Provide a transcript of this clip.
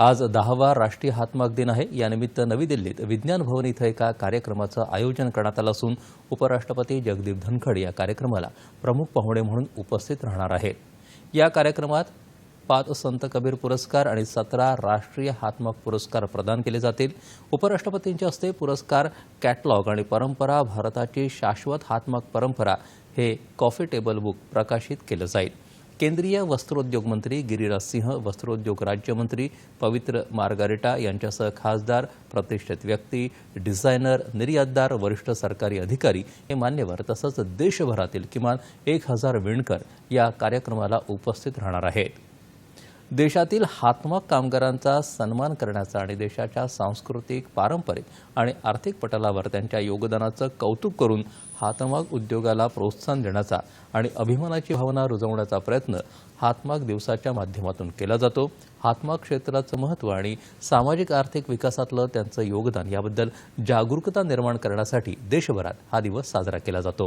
आज दहावा राष्ट्रीय हातमाग दिन आहे. यानिमित्त नवी दिल्लीत विज्ञान भवन इथं एका कार्यक्रमाचं आयोजन करण्यात आलं असून उपराष्ट्रपती जगदीप धनखड या कार्यक्रमाला प्रमुख पाहुणे म्हणून उपस्थित राहणार आहेत. या कार्यक्रमात पाच संत कबीर पुरस्कार आणि सतरा राष्ट्रीय हातमाग पुरस्कार प्रदान केले जातील. उपराष्ट्रपतींच्या हस्ते पुरस्कार कॅटलॉग आणि परंपरा भारताची शाश्वत हातमाग परंपरा हे कॉफी टेबल बुक प्रकाशित केलं जाईल. केंद्रीय वस्त्रोद्योग मंत्री गिरिराज सिंह वस्त्रोद्योग राज्यमंत्री पवित्र मार्गारेटा यांच्यासह खासदार प्रतिष्ठित व्यक्ती डिझायनर निर्यातदार वरिष्ठ सरकारी अधिकारी हे मान्यवर तसंच देशभरातील किमान एक हजार विणकर या कार्यक्रमाला उपस्थित राहणार आहेत. देशातील हातमाग कामगारांचा सन्मान करण्याचा आणि देशाच्या सांस्कृतिक पारंपरिक आणि आर्थिक पटलावर त्यांच्या योगदानाचं कौतुक करून हातमाग उद्योगाला प्रोत्साहन देण्याचा आणि अभिमानाची भावना रुजवण्याचा प्रयत्न हातमाग दिवसाच्या माध्यमातून केला जातो. हातमाग क्षेत्राचं महत्त्व आणि सामाजिक आर्थिक विकासातलं त्यांचं योगदान याबद्दल जागरूकता निर्माण करण्यासाठी देशभरात हा दिवस साजरा केला जातो.